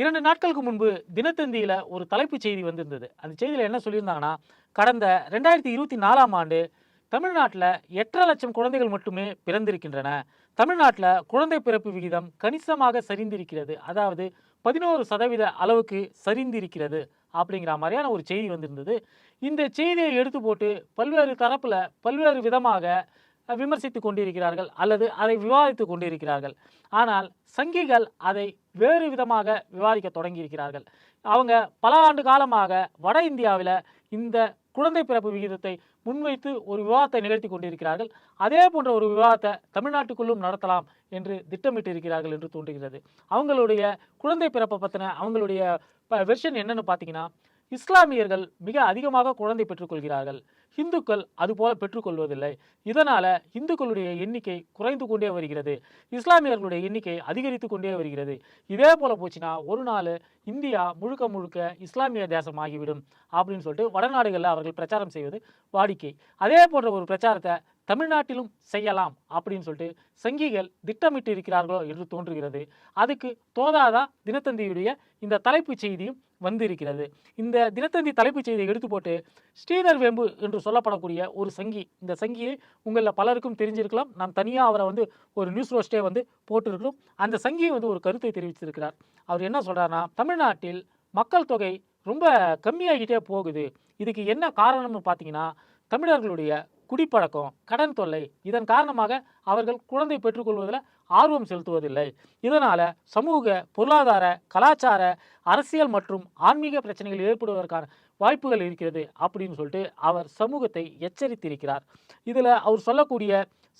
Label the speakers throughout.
Speaker 1: இரண்டு நாட்களுக்கு முன்பு தினத்தந்தியில் ஒரு தலைப்புச் செய்தி வந்திருந்தது. அந்த செய்தியில் என்ன சொல்லியிருந்தாங்கன்னா கடந்த ரெண்டாயிரத்தி இருபத்தி நாலாம் ஆண்டு தமிழ்நாட்டில் எட்டரை லட்சம் குழந்தைகள் மட்டுமே பிறந்திருக்கின்றன. தமிழ்நாட்டில் குழந்தை பிறப்பு விகிதம் கணிசமாக சரிந்திருக்கிறது. அதாவது பதினோரு சதவீத அளவுக்கு சரிந்திருக்கிறது அப்படிங்கிற மாதிரியான ஒரு செய்தி வந்திருந்தது. இந்த செய்தியை எடுத்து போட்டு பல்வேறு தரப்பில் பல்வேறு விதமாக விமர்சித்து கொண்டிருக்கிறார்கள் அல்லது அதை விவாதித்து கொண்டிருக்கிறார்கள். ஆனால் சங்கிகள் அதை வேறு விதமாக விவாதிக்க தொடங்கியிருக்கிறார்கள். அவங்க பல ஆண்டு காலமாக வட இந்தியாவில் இந்த குழந்தை பிறப்பு விகிதத்தை முன்வைத்து ஒரு விவாதத்தை நிகழ்த்தி கொண்டிருக்கிறார்கள். அதே போன்ற ஒரு விவாதத்தை தமிழ்நாட்டுக்குள்ளும் நடத்தலாம் என்று திட்டமிட்டு இருக்கிறார்கள் என்று தோன்றுகிறது. அவங்களுடைய குழந்தை பிறப்பை பற்றின அவங்களுடைய வெர்ஷன் என்னென்னு பார்த்தீங்கன்னா இஸ்லாமியர்கள் மிக அதிகமாக குழந்தை பெற்றுக்கொள்கிறார்கள். இந்துக்கள் அதுபோல பெற்றுக்கொள்வதில்லை. இதனால இந்துக்களுடைய எண்ணிக்கை குறைந்து கொண்டே வருகிறது. இஸ்லாமியர்களுடைய எண்ணிக்கை அதிகரித்து கொண்டே வருகிறது. இதே போல போச்சுன்னா ஒரு நாள் இந்தியா முழுக்க முழுக்க இஸ்லாமிய தேசமாகிவிடும் அப்படின்னு சொல்லிட்டு வடநாடுகளில் அவர்கள் பிரச்சாரம் செய்வது வாடிக்கை. அதே போன்ற ஒரு பிரச்சாரத்தை தமிழ்நாட்டிலும் செய்யலாம் அப்படின்னு சொல்லிட்டு சங்கிகள் திட்டமிட்டு இருக்கிறார்களோ என்று தோன்றுகிறது. அதுக்கு தோதாதா தினத்தந்தியுடைய இந்த தலைப்புச் செய்தியும் வந்திருக்கிறது. இந்த தினத்தந்தி தலைப்புச் செய்தியை எடுத்து போட்டு ஸ்ரீதர் வேம்பு என்று சொல்லப்படக்கூடிய ஒரு சங்கி இந்த சங்கியை உங்களில் பலருக்கும் தெரிஞ்சிருக்கலாம். நான் தனியாக அவரை வந்து ஒரு நியூஸ் ரோஸ்டே வந்து போட்டிருக்கிறோம். அந்த சங்கியை வந்து ஒரு கருத்தை தெரிவிச்சிருக்கிறார் அவர் என்ன சொல்கிறாருன்னா தமிழ்நாட்டில் மக்கள் தொகை ரொம்ப கம்மியாகிட்டே போகுது. இதுக்கு என்ன காரணம்னு பார்த்தீங்கன்னா தமிழர்களுடைய குடிப்பழக்கம் கடன் தொல்லை இதன் காரணமாக அவர்கள் குழந்தை பெற்றுக்கொள்வதில் ஆர்வம் செலுத்துவதில்லை. இதனால் சமூக பொருளாதார கலாச்சார அரசியல் மற்றும் ஆன்மீக பிரச்சனைகள் ஏற்படுவதற்கான வாய்ப்புகள் இருக்கிறது அப்படின்னு சொல்லிட்டு அவர் சமூகத்தை எச்சரித்திருக்கிறார். இதில் அவர் சொல்லக்கூடிய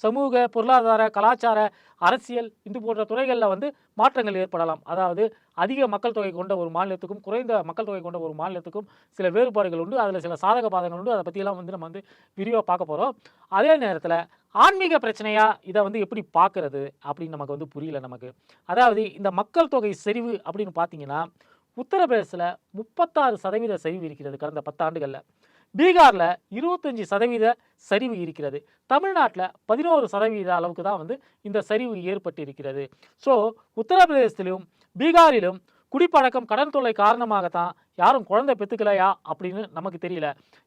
Speaker 1: சமூக பொருளாதார கலாச்சார அரசியல் இது போன்ற துறைகளில் வந்து மாற்றங்கள் ஏற்படலாம். அதாவது அதிக மக்கள் தொகை கொண்ட ஒரு மாநிலத்துக்கும் குறைந்த மக்கள் தொகை கொண்ட ஒரு மாநிலத்துக்கும் சில வேறுபாடுகள் உண்டு. அதில் சில சாதக பாதகங்கள் உண்டு. அதை பற்றியெல்லாம் வந்து நம்ம வந்து விரிவாக பார்க்க போகிறோம் அதே நேரத்தில் ஆன்மீக பிரச்சனையாக இதை வந்து எப்படி பார்க்கறது அப்படின்னு நமக்கு வந்து புரியல நமக்கு. அதாவது இந்த மக்கள் தொகை செறிவு அப்படின்னு பார்த்தீங்கன்னா உத்தரப்பிரதேசத்தில் முப்பத்தாறு சதவீத சரிவு இருக்கிறது கடந்த பத்தாண்டுகளில். பீகாரில் இருபத்தஞ்சி சதவீத சரிவு இருக்கிறது. தமிழ்நாட்டில் பதினோரு சதவீத அளவுக்கு தான் வந்து இந்த சரிவு ஏற்பட்டு இருக்கிறது ஸோ உத்தரப்பிரதேசத்திலும் பீகாரிலும் குடிப்பழக்கம் கடன் தொல்லை காரணமாகத்தான் யாரும் குழந்தை பெற்றுக்கலையா அப்படின்னு நமக்கு தெரியல.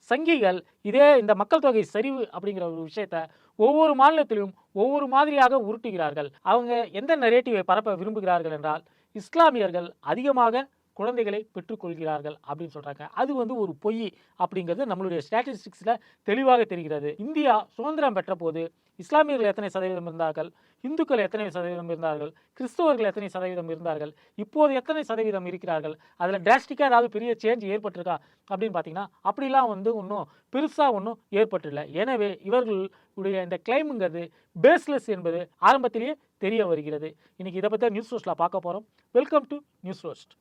Speaker 1: சங்கிகள் இதே இந்த மக்கள் தொகை சரிவு அப்படிங்கிற ஒரு விஷயத்த ஒவ்வொரு மாநிலத்திலும் ஒவ்வொரு மாதிரியாக உருட்டுகிறார்கள். அவங்க எந்த நரேட்டிவை பரப்ப விரும்புகிறார்கள் என்றால் இஸ்லாமியர்கள் அதிகமாக குழந்தைகளை பெற்றுக்கொள்கிறார்கள் அப்படின்னு சொல்கிறாங்க அது வந்து ஒரு பொய் அப்படிங்கிறது நம்மளுடைய ஸ்டாட்டிஸ்டிக்ஸில் தெளிவாக தெரிகிறது. இந்தியா சுதந்திரம் பெற்ற போது இஸ்லாமியர்கள் எத்தனை சதவீதம் இருந்தார்கள்? இந்துக்கள் எத்தனை சதவீதம் இருந்தார்கள்? கிறிஸ்தவர்கள் எத்தனை சதவீதம் இருந்தார்கள்? இப்போது எத்தனை சதவீதம் இருக்கிறார்கள்? அதில் டிராஸ்டிக்காக ஏதாவது பெரிய சேஞ்ச் ஏற்பட்டிருக்கா? அப்படின்னு பார்த்தீங்கன்னா அப்படிலாம் வந்து ஒன்றும் பெருசாக ஒன்றும் ஏற்பட்டில்லை எனவே இவர்களுடைய இந்த கிளைமுங்கிறது பேஸ்லெஸ் என்பது ஆரம்பத்திலேயே தெரிய வருகிறது. இன்னைக்கு இதை பற்றி நியூஸ் ரோஸ்ட்டில் பார்க்க போகிறோம் welcome to news roast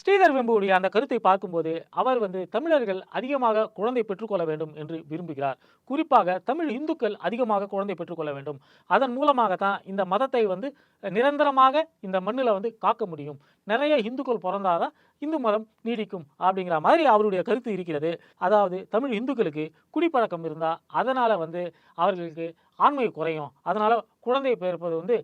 Speaker 1: Sridhar வெம்புடைய அந்த கருத்தை பார்க்கும்போது அவர் வந்து தமிழர்கள் அதிகமாக குழந்தை பெற்றுக்கொள்ள வேண்டும் என்று விரும்புகிறார். குறிப்பாக தமிழ் இந்துக்கள் அதிகமாக குழந்தை பெற்றுக்கொள்ள வேண்டும். அதன் மூலமாக தான் இந்த மதத்தை வந்து நிரந்தரமாக இந்த மண்ணில் வந்து காக்க முடியும். நிறைய இந்துக்கள் பிறந்தாதான் இந்து மதம் நீடிக்கும் அப்படிங்கிற மாதிரி அவருடைய கருத்து இருக்கிறது. அதாவது தமிழ் இந்துக்களுக்கு குடிப்பழக்கம் இருந்தால் அதனால் வந்து அவர்களுக்கு ஆண்மை குறையும். அதனால் குழந்தை பிறப்பது வந்து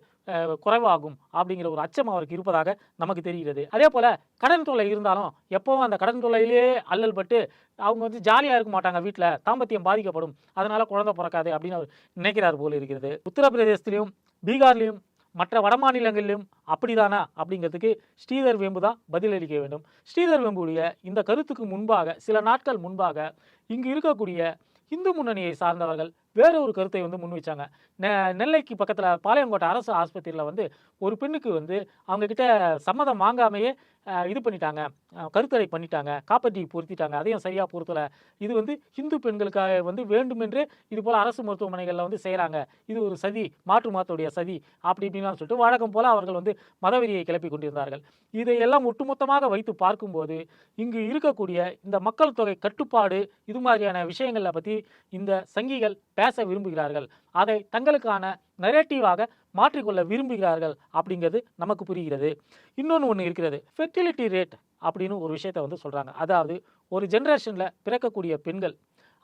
Speaker 1: குறைவாகும் அப்படிங்கிற ஒரு அச்சம் அவருக்கு இருப்பதாக நமக்கு தெரிகிறது. அதே போல் கடன் தொல்லை இருந்தாலும் எப்போவும் அந்த கடன் தொல்லையிலே அல்லல் பட்டு அவங்க வந்து ஜாலியாக இருக்க மாட்டாங்க வீட்டில் தாம்பத்தியம் பாதிக்கப்படும். அதனால் குழந்தை பிறக்காது அப்படின்னு அவர் நினைக்கிறார் போல இருக்கிறது. உத்தரப்பிரதேசத்திலையும் பீகார்லேயும் மற்ற வடமாநிலங்களிலும் அப்படிதானா அப்படிங்கிறதுக்கு ஸ்ரீதர் வேம்பு தான் பதிலளிக்க வேண்டும். ஸ்ரீதர் வேம்புடைய இந்த கருத்துக்கு முன்பாக சில நாட்கள் முன்பாக இங்கு இருக்கக்கூடிய இந்து முன்னணியை சார்ந்தவர்கள் வேற ஒரு கருத்தை வந்து முன் வச்சாங்க. நெ- நெல்லைக்கு பக்கத்தில் பாளையங்கோட்டை அரசு ஆஸ்பத்திரியில் வந்து ஒரு பெண்ணுக்கு வந்து அவங்கக்கிட்ட சம்மதம் வாங்காமையே இது பண்ணிட்டாங்க. கருத்தரை கருத்தடை பண்ணிட்டாங்க. காப்பட்டி பொருத்திட்டாங்க. அதையும் சரியாக பொருத்தலை. இது வந்து இந்து பெண்களுக்காக வந்து வேண்டுமென்றே இது போல் அரசு மருத்துவமனைகளில் வந்து செய்கிறாங்க இது ஒரு சதி மாற்று மாத்துடைய சதி அப்படி இப்படின்லாம் சொல்லிட்டு வழக்கம் போல் அவர்கள் வந்து மதவெறியை கிளப்பி கொண்டிருந்தார்கள். இதையெல்லாம் ஒட்டுமொத்தமாக வைத்து பார்க்கும்போது இங்கு இருக்கக்கூடிய இந்த மக்கள் தொகை கட்டுப்பாடு இது மாதிரியான விஷயங்களை பற்றி இந்த சங்கிகள் பேச விரும்புகிறார்கள். அதை தங்களுக்கான நெரேட்டிவாக மாற்றிக்கொள்ள விரும்புகிறார்கள் அப்படிங்கிறது நமக்கு புரிகிறது. இன்னொன்று ஒன்று இருக்கிறது. ஃபெர்டிலிட்டி ரேட் அப்படின்னு ஒரு விஷயத்தை வந்து சொல்கிறாங்க அதாவது ஒரு ஜென்ரேஷனில் பிறக்கக்கூடிய பெண்கள்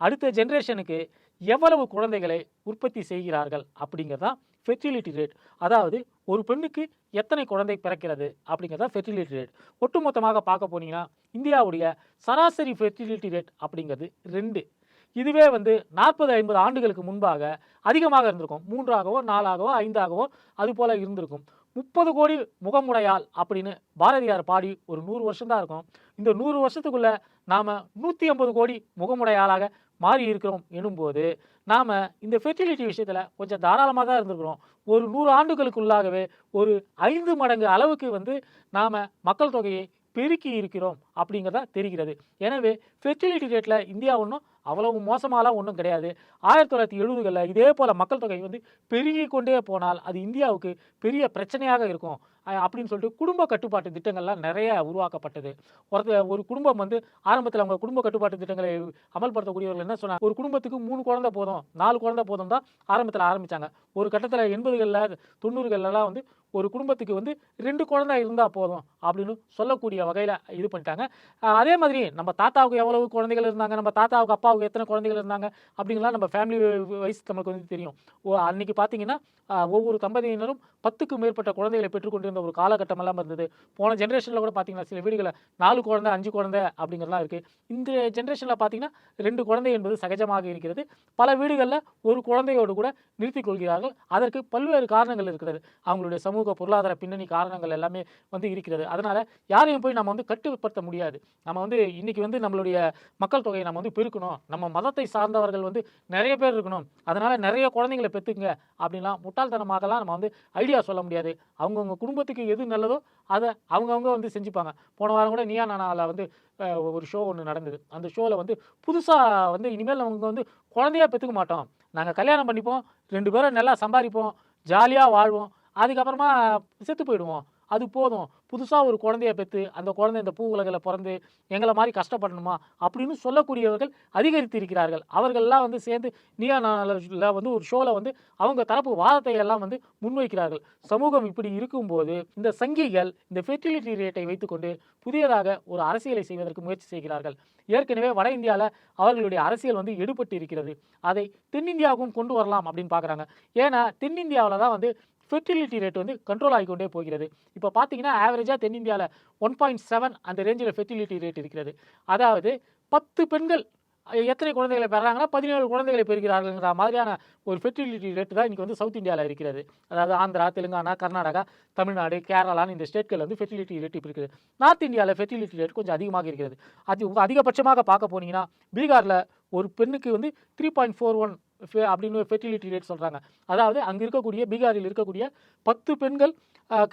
Speaker 1: அடுத்த ஜென்ரேஷனுக்கு எவ்வளவு குழந்தைகளை உற்பத்தி செய்கிறார்கள் அப்படிங்கிறது தான் ஃபெர்டிலிட்டி ரேட் அதாவது ஒரு பெண்ணுக்கு எத்தனை குழந்தை பிறக்கிறது அப்படிங்கிறத ஃபெர்டிலிட்டி ரேட் ஒட்டுமொத்தமாக பார்க்க போனீங்கன்னா இந்தியாவுடைய சராசரி ஃபெர்டிலிட்டி ரேட் அப்படிங்கிறது ரெண்டு. இதுவே வந்து நாற்பது ஐம்பது ஆண்டுகளுக்கு முன்பாக அதிகமாக இருந்திருக்கும். மூன்றாகவோ நாலாகவோ ஐந்தாகவோ அது போல் இருந்திருக்கும். முப்பது கோடி முகமுடையால் அப்படின்னு பாரதியார் பாடி ஒரு நூறு வருஷம் தான் இருக்கும். இந்த நூறு வருஷத்துக்குள்ள நாம் நூற்றி ஐம்பது கோடி முகமுடையாளாக மாறி இருக்கிறோம் எனும்போது நாம் இந்த ஃபெர்டிலிட்டி விஷயத்தில் கொஞ்சம் தாராளமாக தான் இருந்திருக்கிறோம். ஒரு நூறு ஆண்டுகளுக்குள்ளாகவே ஒரு ஐந்து மடங்கு அளவுக்கு வந்து நாம் மக்கள் தொகையை பெருக்கி இருக்கிறோம் அப்படிங்கிறதா தெரிகிறது. எனவே ஃபெர்டிலிட்டி ரேட்டில் இந்தியா ஒன்றும் அவ்வளவு மோசமாலாம் ஒன்றும் கிடையாது. ஆயிரத்தி தொள்ளாயிரத்தி எழுபதுகளில் இதே போல் மக்கள் தொகை வந்து பெருகி கொண்டே போனால் அது இந்தியாவுக்கு பெரிய பிரச்சனையாக இருக்கும். அப்படின்னு சொல்லிட்டு குடும்ப கட்டுப்பாட்டு திட்டங்கள்லாம் நிறைய உருவாக்கப்பட்டது. ஒருத்தர் ஒரு குடும்பம் வந்து ஆரம்பத்தில் அவங்க குடும்ப கட்டுப்பாட்டு திட்டங்களை அமல்படுத்தக்கூடியவர்கள் என்ன சொன்னாங்க? ஒரு குடும்பத்துக்கு மூணு குழந்தை போதும் நாலு குழந்தை போதும் தான் ஆரம்பத்தில் ஆரம்பித்தாங்க ஒரு கட்டத்தில் எண்பதுகளில் தொண்ணூறுகள்லாம் வந்து ஒரு குடும்பத்துக்கு வந்து ரெண்டு குழந்தை இருந்தால் போதும் அப்படின்னு சொல்லக்கூடிய வகையில் இது பண்ணிட்டாங்க. அதே மாதிரி நம்ம தாத்தாவுக்கு எவ்வளவு குழந்தைகள் இருந்தாங்க? நம்ம தாத்தாவுக்கு அப்பாவுக்கு எத்தனை குழந்தைகள் இருந்தாங்க? அப்படிங்கலாம் நம்ம ஃபேமிலி வைஸ் நமக்கு வந்து தெரியும். ஓ அன்னைக்கு பார்த்தீங்கன்னா ஒவ்வொரு தம்பதியினரும் பத்துக்கு மேற்பட்ட குழந்தைகளை பெற்றுக்கொண்டிருந்த ஒரு காலகட்டமெல்லாம் இருந்தது. போன ஜென்ரேஷனில் கூட பார்த்தீங்கன்னா சில வீடுகளில் நாலு குழந்தை அஞ்சு குழந்தை அப்படிங்கிறலாம் இருக்குது இந்த ஜென்ரேஷனில் பார்த்தீங்கன்னா ரெண்டு குழந்தை என்பது சகஜமாக இருக்கிறது. பல வீடுகளில் ஒரு குழந்தையோடு கூட நிறுத்திக் கொள்கிறார்கள். அதற்கு பல்வேறு காரணங்கள் இருக்கிறது. அவங்களுடைய சமூக பொருளாதார பின்னணி காரணங்கள் எல்லாமே வந்து இருக்கிறது. அதனால் யாரையும் போய் நம்ம வந்து கட்டுப்படுத்த முடியாது. நம்ம வந்து இன்றைக்கி வந்து நம்மளுடைய மக்கள் தொகையை நம்ம வந்து பெருக்கணும். நம்ம மதத்தை சார்ந்தவர்கள் வந்து நிறைய பேர் இருக்கணும். அதனால் நிறைய குழந்தைங்களை பெற்றுக்குங்க அப்படின்லாம் முட்டாள்தனமாகலாம் நம்ம வந்து ஐடியா சொல்ல முடியாது. அவங்கவுங்க குடும்பத்தை குடும்பத்துக்கு எது நல்லதோ அதை அவங்கவுங்க வந்து செஞ்சுப்பாங்க. போன வாரம் கூட நீயா நானால வந்து ஒரு ஷோ ஒன்று நடந்தது. அந்த ஷோவில் வந்து புதுசாக வந்து இனிமேல் அவங்க வந்து குழந்தையா பெற்றுக்க மாட்டோம். நாங்கள் கல்யாணம் பண்ணிப்போம். ரெண்டு பேரும் நல்லா சம்பாதிப்போம். ஜாலியாக வாழ்வோம். அதுக்கப்புறமா செத்து போயிடுவோம். அது போதும். புதுசாக ஒரு குழந்தைய பெற்று அந்த குழந்தை இந்த பூ உலகில் பிறந்து எங்களை மாதிரி கஷ்டப்படணுமா? அப்படின்னு சொல்லக்கூடியவர்கள் அதிகரித்து இருக்கிறார்கள் அவர்கள்லாம் வந்து சேர்ந்து நியா நாளில் வந்து ஒரு ஷோவில் வந்து அவங்க தரப்பு வாதத்தை எல்லாம் வந்து முன்வைக்கிறார்கள். சமூகம் இப்படி இருக்கும்போது இந்த சங்கிகள் இந்த ஃபெர்டிலிட்டி ரேட்டை வைத்துக்கொண்டு புதியதாக ஒரு அரசியலை செய்வதற்கு முயற்சி செய்கிறார்கள். ஏற்கனவே வட இந்தியாவில் அவர்களுடைய அரசியல் வந்து எடுபட்டு இருக்கிறது அதை தென்னிந்தியாவுக்கும் கொண்டு வரலாம் அப்படின்னு பார்க்குறாங்க. ஏன்னா தென்னிந்தியாவில் தான் வந்து ஃபெர்டிலிட்டி ரேட் வந்து கண்ட்ரோல் ஆகிக்கொண்டே போகிறது. இப்போ பார்த்தீங்கன்னா ஆவரேஜாக தென்னிந்தியாவில் ஒன் பாயிண்ட் செவன் அந்த ரேஞ்சில் ஃபெர்டிலிட்டி ரேட் இருக்கிறது. அதாவது பத்து பெண்கள் எத்தனை குழந்தைகளை பெறாங்கன்னா பதினேழு குழந்தைகளை பெறுகிறார்கள்ங்கிற மாதிரியான ஒரு ஃபெர்டிலிட்டி ரேட் தான் இன்றைக்கி வந்து சவுத் இந்தியாவில் இருக்கிறது. அதாவது ஆந்திரா தெலுங்கானா கர்நாடகா தமிழ்நாடு கேரளான்னு இந்த ஸ்டேட்கள் வந்து ஃபெர்டிலிட்டி ரேட் இப்போ இருக்குது. நார்த் இந்தியாவில் ஃபெர்டிலிட்டி ரேட் கொஞ்சம் அதிகமாக இருக்கிறது. அது அதிகபட்சமாக பார்க்க போனீங்கன்னா பீகாரில் ஒரு பெண்ணுக்கு வந்து த்ரீ பாயிண்ட் ஃபோர் ஒன் அப்படின்னு ஃபெர்டிலிட்டி ரேட் சொல்கிறாங்க அதாவது அங்கே இருக்கக்கூடிய பீகாரில் இருக்கக்கூடிய பத்து பெண்கள்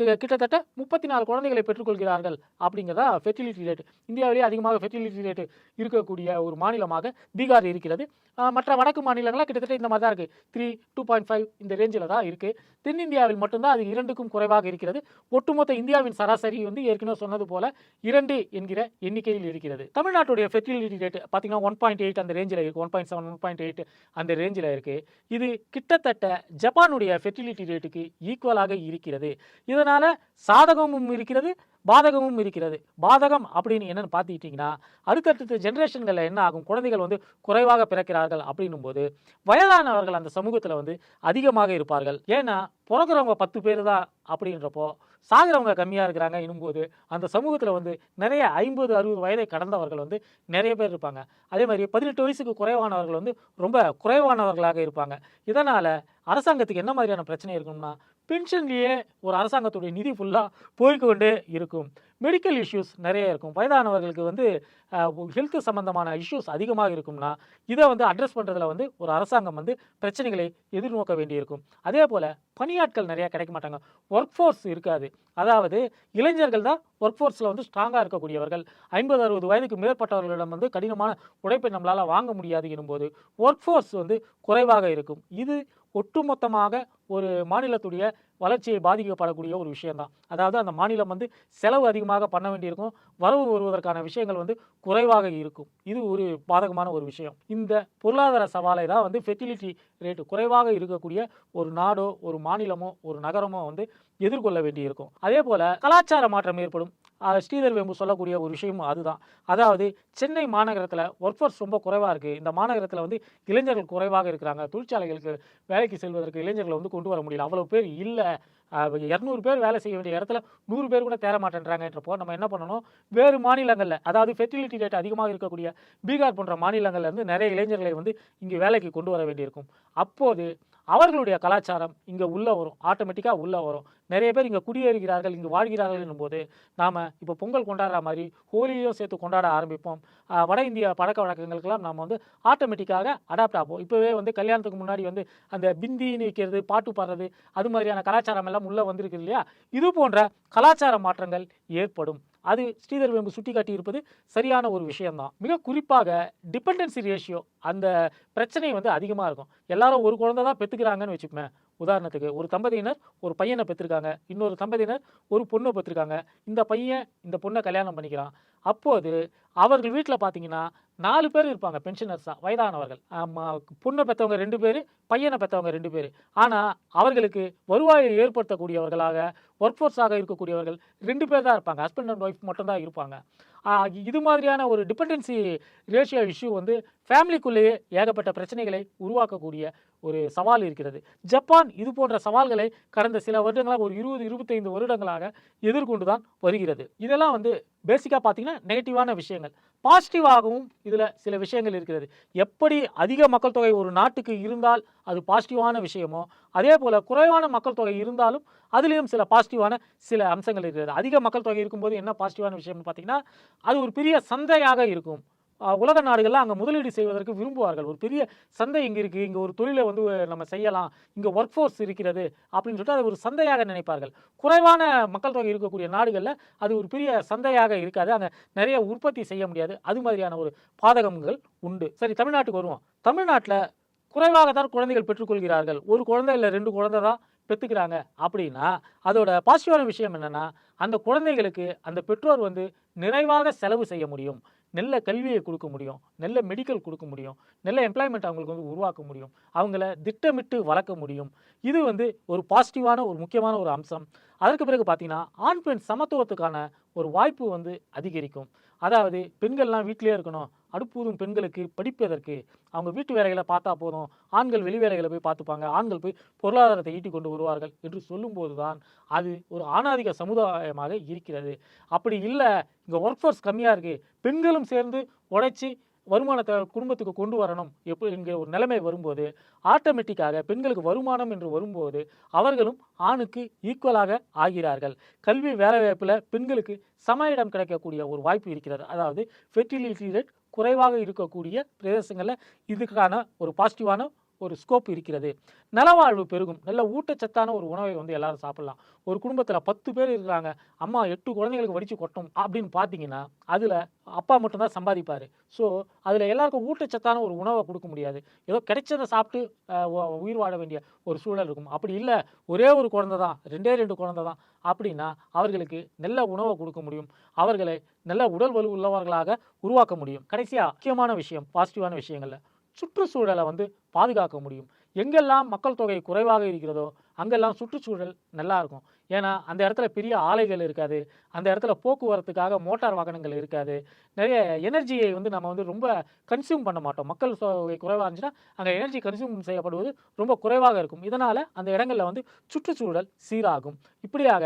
Speaker 1: கிட்டத்தட்ட முப்பத்தி நாலு குழந்தைகளை பெற்றுக்கொள்கிறார்கள் அப்படிங்கிறதா ஃபெர்டிலிட்டி ரேட் இந்தியாவிலேயே அதிகமாக ஃபெர்டிலிட்டி ரேட் இருக்கக்கூடிய ஒரு மாநிலமாக பீகார் இருக்கிறது. மற்ற வடக்கு மாநிலங்களாக கிட்டத்தட்ட இந்த மாதிரி தான் இருக்குது த்ரீ டூ பாயிண்ட் ஃபைவ் இந்த ரேஞ்சில் தான் இருக்குது தென்னிந்தியாவில் மட்டும்தான் அது இரண்டுக்கும் குறைவாக இருக்கிறது. ஒட்டுமொத்த இந்தியாவின் சராசரி வந்து ஏற்கனவே சொன்னது போல இரண்டு என்கிற எண்ணிக்கையில் இருக்கிறது. தமிழ்நாட்டுடைய ஃபெர்டிலிட்டி ரேட் பார்த்தீங்கன்னா ஒன் பாயிண்ட் எயிட் அந்த ரேஞ்சில் இருக்குது one point seven one point eight அந்த ரேஞ்சில் இருக்குது இது கிட்டத்தட்ட ஜப்பானுடைய ஃபெர்டிலிட்டி ரேட்டுக்கு ஈக்குவலாக இருக்கிறது. இதனால் சாதகமும் இருக்கிறது பாதகமும் இருக்கிறது. பாதகம் அப்படின்னு என்னென்னு பார்த்துக்கிட்டிங்கன்னா அடுத்தடுத்த ஜென்ரேஷன்களில் என்ன ஆகும்? குழந்தைகள் வந்து குறைவாக பிறக்கிறார்கள் அப்படின்னும் போது வயதானவர்கள் அந்த சமூகத்தில் வந்து அதிகமாக இருப்பார்கள். ஏன்னா பிறக்கிறவங்க பத்து பேர் தான் அப்படின்றப்போ சாகிறவங்க கம்மியாக இருக்கிறாங்க இன்னும்போது அந்த சமூகத்தில் வந்து நிறைய ஐம்பது அறுபது வயதை கடந்தவர்கள் வந்து நிறைய பேர் இருப்பாங்க. அதே மாதிரி பதினெட்டு வயசுக்கு குறைவானவர்கள் வந்து ரொம்ப குறைவானவர்களாக இருப்பாங்க. இதனால் அரசாங்கத்துக்கு என்ன மாதிரியான பிரச்சனை இருக்கணும்னா பென்ஷன்லேயே ஒரு அரசாங்கத்துடைய நிதி ஃபுல்லாக போய்க்கொண்டே இருக்கும். மெடிக்கல் இஷ்யூஸ் நிறைய இருக்கும். வயதானவர்களுக்கு வந்து ஹெல்த் சம்மந்தமான இஷ்யூஸ் அதிகமாக இருக்கும்னா இதை வந்து அட்ரஸ் பண்ணுறதுல வந்து ஒரு அரசாங்கம் வந்து பிரச்சனைகளை எதிர்நோக்க வேண்டியிருக்கும். அதே போல் பணியாட்கள் நிறையா கிடைக்க மாட்டாங்க. ஒர்க் ஃபோர்ஸ் இருக்காது. அதாவது இளைஞர்கள் தான் ஒர்க் ஃபோர்ஸில் வந்து ஸ்ட்ராங்காக இருக்கக்கூடியவர்கள். ஐம்பது அறுபது வயதுக்கு மேற்பட்டவர்களிடம் வந்து கடினமான உழைப்பை நம்மளால் வாங்க முடியாது எனும்போது ஒர்க் ஃபோர்ஸ் வந்து குறைவாக இருக்கும். இது ஒட்டுமொத்தமாக ஒரு மாநிலத்துடைய வளர்ச்சியை பாதிக்கப்படக்கூடிய ஒரு விஷயம்தான். அதாவது அந்த மாநிலம் வந்து செலவு அதிகமாக பண்ண வேண்டியிருக்கும் வரவு வருவதற்கான விஷயங்கள் வந்து குறைவாக இருக்கும். இது ஒரு பாதகமான ஒரு விஷயம். இந்த பொருளாதார சவாலை தான் வந்து ஃபெர்டிலிட்டி ரேட்டு குறைவாக இருக்கக்கூடிய ஒரு நாடோ ஒரு மாநிலமோ ஒரு நகரமோ வந்து எதிர்கொள்ள வேண்டியிருக்கும். அதே போல் கலாச்சார மாற்றம் ஏற்படும். ஸ்ரீதர் வேம்பு சொல்லக்கூடிய ஒரு விஷயமும் அதுதான். அதாவது சென்னை மாநகரத்தில் ஒர்க் ஃபோர்ஸ் ரொம்ப குறைவாக இருக்குது இந்த மாநகரத்தில் வந்து இளைஞர்கள் குறைவாக இருக்கிறாங்க. தொழிற்சாலைகளுக்கு வேலைக்கு செல்வதற்கு இளைஞர்களை வந்து கொண்டு வர முடியல. அவ்வளோ பேர் இல்லை. இரநூறு பேர் வேலை செய்ய வேண்டிய இடத்துல நூறு பேர் கூட தேர மாட்டேன்றாங்கன்றப்போ நம்ம என்ன பண்ணணும்? வேறு மாநிலங்களில் அதாவது ஃபெர்டிலிட்டி ரேட் அதிகமாக இருக்கக்கூடிய பீகார் போன்ற மாநிலங்கள்லேருந்து நிறைய இளைஞர்களை வந்து இங்கே வேலைக்கு கொண்டு வர வேண்டியிருக்கும். அப்போது அவர்களுடைய கலாச்சாரம் இங்கே உள்ளே வரும். ஆட்டோமேட்டிக்காக உள்ளே வரும். நிறைய பேர் இங்கே குடியேறுகிறார்கள் இங்கே வாழ்கிறார்கள் என்னும்போது நாம் இப்போ பொங்கல் கொண்டாடுற மாதிரி ஹோலியும் சேர்த்து கொண்டாட ஆரம்பிப்போம். வட இந்திய பழக்க வழக்கங்களுக்கெல்லாம் நாம் வந்து ஆட்டோமேட்டிக்காக அடாப்ட் ஆகும் இப்போவே வந்து கல்யாணத்துக்கு முன்னாடி வந்து அந்த பிந்தின்னு வைக்கிறது பாட்டு பாடுறது அது மாதிரியான கலாச்சாரம் எல்லாம் உள்ளே வந்திருக்கு இல்லையா? இது போன்ற கலாச்சார மாற்றங்கள் ஏற்படும். அது ஸ்ரீதர் வேம்பு சுட்டி காட்டியிருப்பது சரியான ஒரு விஷயம்தான். மிக குறிப்பாக டிபெண்டன்சி ரேஷியோ அந்த பிரச்சனை வந்து அதிகமாக இருக்கும். எல்லாரும் ஒரு குழந்தை தான் பெற்றுக்கிறாங்கன்னு வச்சுப்பேன் உதாரணத்துக்கு ஒரு தம்பதியினர் ஒரு பையனை பெற்றிருக்காங்க. இன்னொரு தம்பதியினர் ஒரு பொண்ணை பெற்றிருக்காங்க. இந்த பையன் இந்த பொண்ணை கல்யாணம் பண்ணிக்கிறான். அப்போது அவர்கள் வீட்டில் பார்த்தீங்கன்னா நாலு பேர் இருப்பாங்க பென்ஷனர்ஸ் தான் வயதானவர்கள். பொண்ணை பெற்றவங்க ரெண்டு பேர் பையனை பெற்றவங்க ரெண்டு பேர். ஆனால் அவர்களுக்கு வருவாயை ஏற்படுத்தக்கூடியவர்களாக ஒர்க் ஃபோர்ஸாக இருக்கக்கூடியவர்கள் ரெண்டு பேர் தான் இருப்பாங்க. ஹஸ்பண்ட் அண்ட் ஒய்ஃப் மட்டும்தான் இருப்பாங்க. இது மாதிரியான ஒரு டிபெண்டன்சி ரேஷியோ இஷ்யூ வந்து ஃபேமிலிக்குள்ளேயே ஏகப்பட்ட பிரச்சனைகளை உருவாக்கக்கூடிய ஒரு சவால் இருக்கிறது. ஜப்பான் இது போன்ற சவால்களை கடந்த சில வருடங்களாக ஒரு இருபது இருபத்தைந்து வருடங்களாக எதிர்கொண்டு தான் வருகிறது. இதெல்லாம் வந்து பேசிக்காக பார்த்தீங்கன்னா நெகட்டிவான விஷயங்கள். பாசிட்டிவாகவும் இதில் சில விஷயங்கள் இருக்கிறது. எப்படி அதிக மக்கள் தொகை ஒரு நாட்டுக்கு இருந்தால் அது பாசிட்டிவான விஷயமோ அதே போல் குறைவான மக்கள் தொகை இருந்தாலும் அதுலேயும் சில பாசிட்டிவான சில அம்சங்கள் இருக்கிறது. அதிக மக்கள் தொகை இருக்கும்போது என்ன பாசிட்டிவான விஷயம்னு பார்த்திங்கன்னா அது ஒரு பெரிய சந்தையாக இருக்கும். உலக நாடுகள்லாம் அங்கே முதலீடு செய்வதற்கு விரும்புவார்கள். ஒரு பெரிய சந்தை இங்கே இருக்குது இங்கே ஒரு தொழிலை வந்து நம்ம செய்யலாம். இங்கே ஒர்க் ஃபோர்ஸ் இருக்கிறது அப்படின்னு சொல்லிட்டு அது ஒரு சந்தையாக நினைப்பார்கள். குறைவான மக்கள் தொகை இருக்கக்கூடிய நாடுகளில் அது ஒரு பெரிய சந்தையாக இருக்காது. அங்கே நிறைய உற்பத்தி செய்ய முடியாது. அது மாதிரியான ஒரு பாதகங்கள் உண்டு. சரி தமிழ்நாட்டுக்கு வருவோம். தமிழ்நாட்டில் குறைவாக தான் குழந்தைகள் பெற்றுக்கொள்கிறார்கள். ஒரு குழந்தை இல்லை ரெண்டு குழந்தை தான் பெற்றுக்கிறாங்க அப்படின்னா அதோட பாசிட்டிவான விஷயம் என்னென்னா அந்த குழந்தைகளுக்கு அந்த பெற்றோர் வந்து நிறைவாக செலவு செய்ய முடியும். நல்ல கல்வியை கொடுக்க முடியும் நல்ல மெடிக்கல் கொடுக்க முடியும் நல்ல எம்ப்ளாய்மெண்ட் அவங்களுக்கு வந்து உருவாக்க முடியும் அவங்கள திட்டமிட்டு வளர்க்க முடியும். இது வந்து ஒரு பாசிட்டிவான ஒரு முக்கியமான ஒரு அம்சம். அதற்கு பிறகு பார்த்திங்கன்னா ஆண் பெண் சமத்துவத்துக்கான ஒரு வாய்ப்பு வந்து அதிகரிக்கும். அதாவது பெண்கள்லாம் வீட்டிலே இருக்கணும். அடுப்பூதும் பெண்களுக்கு படிப்பதற்கு அவங்க வீட்டு வேலைகளை பார்த்தா போதும். ஆண்கள் வெளி வேலைகளை போய் பார்த்துப்பாங்க. ஆண்கள் போய் பொருளாதாரத்தை ஈட்டி கொண்டு வருவார்கள் என்று சொல்லும்போது தான் அது ஒரு ஆணாதிக்க சமுதாயமாக இருக்கிறது. அப்படி இல்லை இங்கே ஒர்க் ஃபோர்ஸ் கம்மியாக இருக்குது பெண்களும் சேர்ந்து உழைச்சி வருமானத்தை குடும்பத்துக்கு கொண்டு வரணும். எப்படி இங்கே ஒரு நிலைமை வரும்போது ஆட்டோமேட்டிக்காக பெண்களுக்கு வருமானம் என்று வரும்போது அவர்களும் ஆணுக்கு ஈக்குவலாக ஆகிறார்கள். கல்வி வேலைவாய்ப்பில் பெண்களுக்கு சம இடம் கிடைக்கக்கூடிய ஒரு வாய்ப்பு இருக்கிறது. அதாவது ஃபெர்டிலிட்டி ரேட் குறைவாக இருக்கக்கூடிய பிரதேசங்களில் இதுக்கான ஒரு பாசிட்டிவான ஒரு ஸ்கோப் இருக்கிறது. நலவாழ்வு பெருகும். நல்ல ஊட்டச்சத்தான ஒரு உணவை வந்து எல்லாரும் சாப்பிடலாம். ஒரு குடும்பத்தில் பத்து பேர் இருக்கிறாங்க. அம்மா எட்டு குழந்தைங்களுக்கு வடித்து கொட்டும் அப்படின்னு பார்த்தீங்கன்னா அதில் அப்பா மட்டும்தான் சம்பாதிப்பார். ஸோ அதில் எல்லாருக்கும் ஊட்டச்சத்தான ஒரு உணவை கொடுக்க முடியாது. ஏதோ கிடைச்சதை சாப்பிட்டு உயிர் வாழ வேண்டிய ஒரு சூழல் இருக்கும். அப்படி இல்லை. ஒரே ஒரு குழந்தை தான். ரெண்டே ரெண்டு குழந்தை தான். அப்படின்னா அவர்களுக்கு நல்ல உணவை கொடுக்க முடியும். அவர்களை நல்ல உடல் வலு உள்ளவர்களாக உருவாக்க முடியும். கடைசியாக முக்கியமான விஷயம் பாசிட்டிவான விஷயங்களில். சுற்றுச்சூழலை வந்து பாதுகாக்க முடியும். எங்கெல்லாம் மக்கள் தொகை குறைவாக இருக்கிறதோ அங்கெல்லாம் சுற்றுச்சூழல் நல்லா இருக்கும். ஏன்னா அந்த இடத்துல பெரிய ஆலைகள் இருக்காது. அந்த இடத்துல போக்குவரத்துக்காக மோட்டார் வாகனங்கள் இருக்காது. நிறைய எனர்ஜியை வந்து நம்ம வந்து ரொம்ப கன்சியூம் பண்ண மாட்டோம். மக்கள் தொகை குறைவாக இருந்துச்சுன்னா அங்கே எனர்ஜி கன்சியூம் செய்யப்படுவது ரொம்ப குறைவாக இருக்கும். இதனால் அந்த இடங்களில் வந்து சுற்றுச்சூழல் சீராகும். இப்படியாக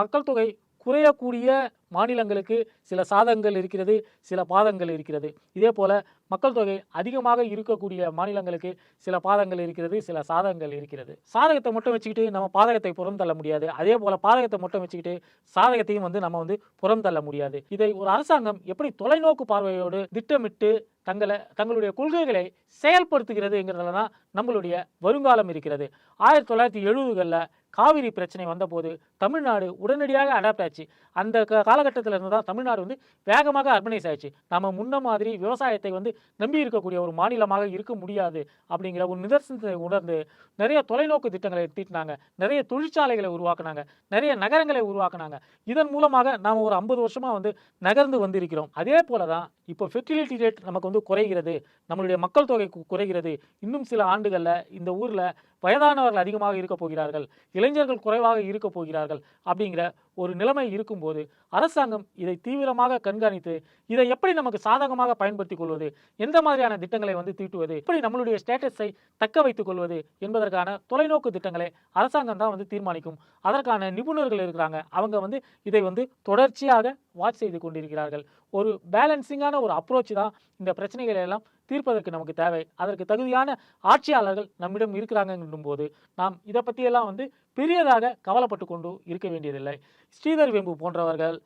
Speaker 1: மக்கள் தொகை குறையக்கூடிய மாநிலங்களுக்கு சில சாதகங்கள் இருக்கிறது சில பாதங்கள் இருக்கிறது. இதே போல மக்கள் தொகை அதிகமாக இருக்கக்கூடிய மாநிலங்களுக்கு சில பாதங்கள் இருக்கிறது சில சாதகங்கள் இருக்கிறது. சாதகத்தை மட்டும் வச்சுக்கிட்டு நம்ம பாதகத்தை புறம் தள்ள முடியாது. அதே போல் பாதகத்தை மட்டும் வச்சுக்கிட்டு சாதகத்தையும் வந்து நம்ம வந்து புறம் தள்ள முடியாது. இதை ஒரு அரசாங்கம் எப்படி தொலைநோக்கு பார்வையோடு திட்டமிட்டு தங்களை தங்களுடைய கொள்கைகளை செயல்படுத்துகிறதுங்கிறதுல தான் நம்மளுடைய வருங்காலம் இருக்கிறது. ஆயிரத்தி தொள்ளாயிரத்தி எழுபதுகளில் காவிரி பிரச்சனை வந்தபோது தமிழ்நாடு உடனடியாக அடாப்ட் ஆச்சு. அந்த க காலகட்டத்தில் இருந்து தான் தமிழ்நாடு வந்து வேகமாக அர்பனைஸ் ஆயிடுச்சு. நம்ம முன்ன மாதிரி விவசாயத்தை வந்து நம்பி இருக்கக்கூடிய ஒரு மாநிலமாக இருக்க முடியாது அப்படிங்கிற ஒரு நிதர்சனத்தை உணர்ந்து நிறைய தொலைநோக்கு திட்டங்களை தீட்டினாங்க. நிறைய தொழிற்சாலைகளை உருவாக்குனாங்க. நிறைய நகரங்களை உருவாக்குனாங்க. இதன் மூலமாக நாம் ஒரு ஐம்பது வருஷமாக வந்து நகர்ந்து வந்திருக்கிறோம். அதே போல தான் இப்போ ஃபெர்டிலிட்டி ரேட் நமக்கு வந்து குறைகிறது. நம்மளுடைய மக்கள் தொகை குறைகிறது. இன்னும் சில ஆண்டுகளில் இந்த ஊரில் வயதானவர்கள் அதிகமாக இருக்க போகிறார்கள். இளைஞர்கள் குறைவாக இருக்க போகிறார்கள் அப்படிங்கிற ஒரு நிலைமை இருக்கும்போது அரசாங்கம் இதை தீவிரமாக கண்காணித்து இதை எப்படி நமக்கு சாதகமாக பயன்படுத்திக் கொள்வது எந்த மாதிரியான திட்டங்களை வந்து தீட்டுவது எப்படி நம்மளுடைய ஸ்டேட்டஸை தக்க வைத்துக் கொள்வது என்பதற்கான தொலைநோக்கு திட்டங்களை அரசாங்கம் தான் வந்து தீர்மானிக்கும். அதற்கான நிபுணர்கள் இருக்கிறாங்க. அவங்க வந்து இதை வந்து தொடர்ச்சியாக வாட்ச் செய்து கொண்டிருக்கிறார்கள். ஒரு பேலன்சிங்கான ஒரு அப்ரோச் தான் இந்த பிரச்சனைகளை எல்லாம் தீர்ப்பதற்கு நமக்கு தேவை. அதற்கு தகுதியான ஆட்சியாளர்கள் நம்மிடம் இருக்கிறாங்கன்னும் போது நாம் இதை பற்றியெல்லாம் வந்து பெரியதாக கவலைப்பட்டு கொண்டு இருக்க வேண்டியதில்லை. ஸ்ரீதர் வேம்பு போன்றவர்கள்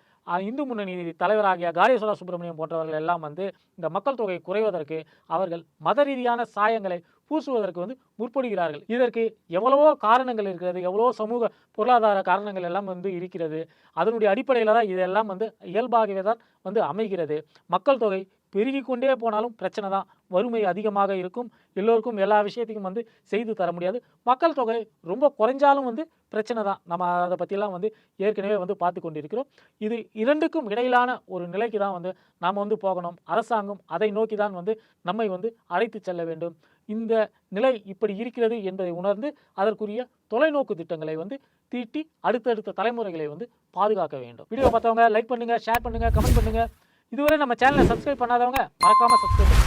Speaker 1: இந்து முன்னணி தலைவராகிய காடேஸ்வரா சுப்பிரமணியம் போன்றவர்கள் எல்லாம் வந்து இந்த மக்கள் தொகை குறைவதற்கு அவர்கள் மத ரீதியான சாயங்களை பூசுவதற்கு வந்து முற்படுகிறார்கள். இதற்கு எவ்வளவோ காரணங்கள் இருக்கிறது எவ்வளவோ சமூக பொருளாதார காரணங்கள் எல்லாம் வந்து இருக்கிறது. அதனுடைய அடிப்படையில் தான் இதெல்லாம் வந்து இயல்பாகவே தான் வந்து அமைகிறது. மக்கள் தொகை பெருகி கொண்டே போனாலும் பிரச்சனை தான். வறுமை அதிகமாக இருக்கும். எல்லோருக்கும் எல்லா விஷயத்தையும் வந்து செய்து தர முடியாது. மக்கள் தொகை ரொம்ப குறைஞ்சாலும் வந்து பிரச்சனை தான். நம்ம அதை பற்றிலாம் வந்து ஏற்கனவே வந்து பார்த்து கொண்டிருக்கிறோம். இது இரண்டுக்கும் இடையிலான ஒரு நிலைக்கு தான் வந்து நாம் வந்து போகணும். அரசாங்கம் அதை நோக்கி தான் வந்து நம்மை வந்து அழைத்து செல்ல வேண்டும். இந்த நிலை இப்படி இருக்கிறது என்பதை உணர்ந்து அதற்குரிய தொலைநோக்கு திட்டங்களை வந்து தீட்டி அடுத்தடுத்த தலைமுறைகளை வந்து பாதுகாக்க வேண்டும். வீடியோ பார்த்தவங்க லைக் பண்ணுங்கள் ஷேர் பண்ணுங்கள் கமெண்ட் பண்ணுங்கள் இதுவரை நம்ம சேனலை சப்ஸ்கிரைப் பண்ணாதவங்க மறக்காம சப்ஸ்கிரைப்